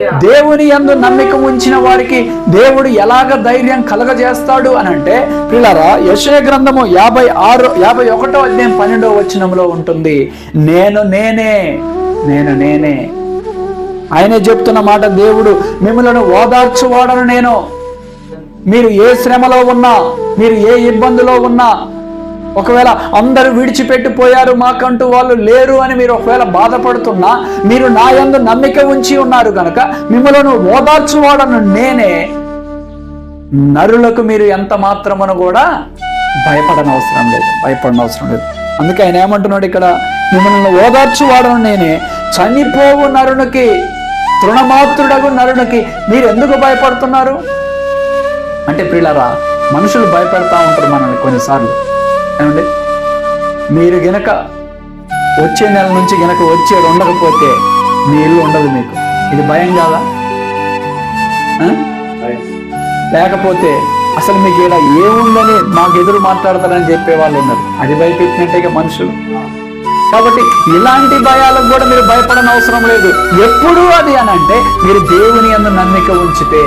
దేవుని యందు నమ్మిక ఉంచిన వారికి దేవుడు ఎలాగ ధైర్యం కలగజేస్తాడు అని అంటే పిల్లరా యశయ గ్రంథము యాభై ఆరు యాభై ఒకటో అధ్యాయం పన్నెండో వచనంలో ఉంటుంది. నేను నేనే నేను నేనే. ఆయనే చెప్తున్న మాట దేవుడు మిమ్మలను ఓదార్చువాడను నేను. మీరు ఏ శ్రమలో ఉన్నా మీరు ఏ ఇబ్బందిలో ఉన్నా ఒకవేళ అందరూ విడిచిపెట్టిపోయారు మాకంటూ వాళ్ళు లేరు అని మీరు ఒకవేళ బాధపడుతున్నా మీరు నా యందు నమ్మిక ఉంచి ఉన్నారు కనుక మిమ్మలను ఓదార్చువాడను నేనే. నరులకు మీరు ఎంత మాత్రమును కూడా భయపడనవసరం అవసరం లేదు భయపడనవసరం అవసరం లేదు. అందుకే ఆయన ఏమంటున్నాడు ఇక్కడ? మిమ్మల్ని ఓదార్చువాడను నేనే. చనిపోవు నరునికి తృణమాత్రుడగు నరునికి మీరు ఎందుకు భయపడుతున్నారు? అంటే ప్రియులరా మనుషులు భయపెడతా ఉంటారు మనల్ని కొన్నిసార్లు. ఏమండి? మీరు గనక వచ్చే నెల నుంచి గనక వచ్చేది ఉండకపోతే మీ ఇల్లు ఉండదు మీకు. ఇది భయం కాదా? లేకపోతే అసలు మీకు ఇలా ఏముందని మాకు ఎదురు మాట్లాడతారని చెప్పే వాళ్ళు ఉన్నారు. అది భయపెట్టినట్టేగా మనుషులు. కాబట్టి ఇలాంటి భయాలకు కూడా మీరు భయపడని అవసరం లేదు. ఎప్పుడు అది అని అంటే మీరు దేవుని అందు నమ్మిక ఉంచితే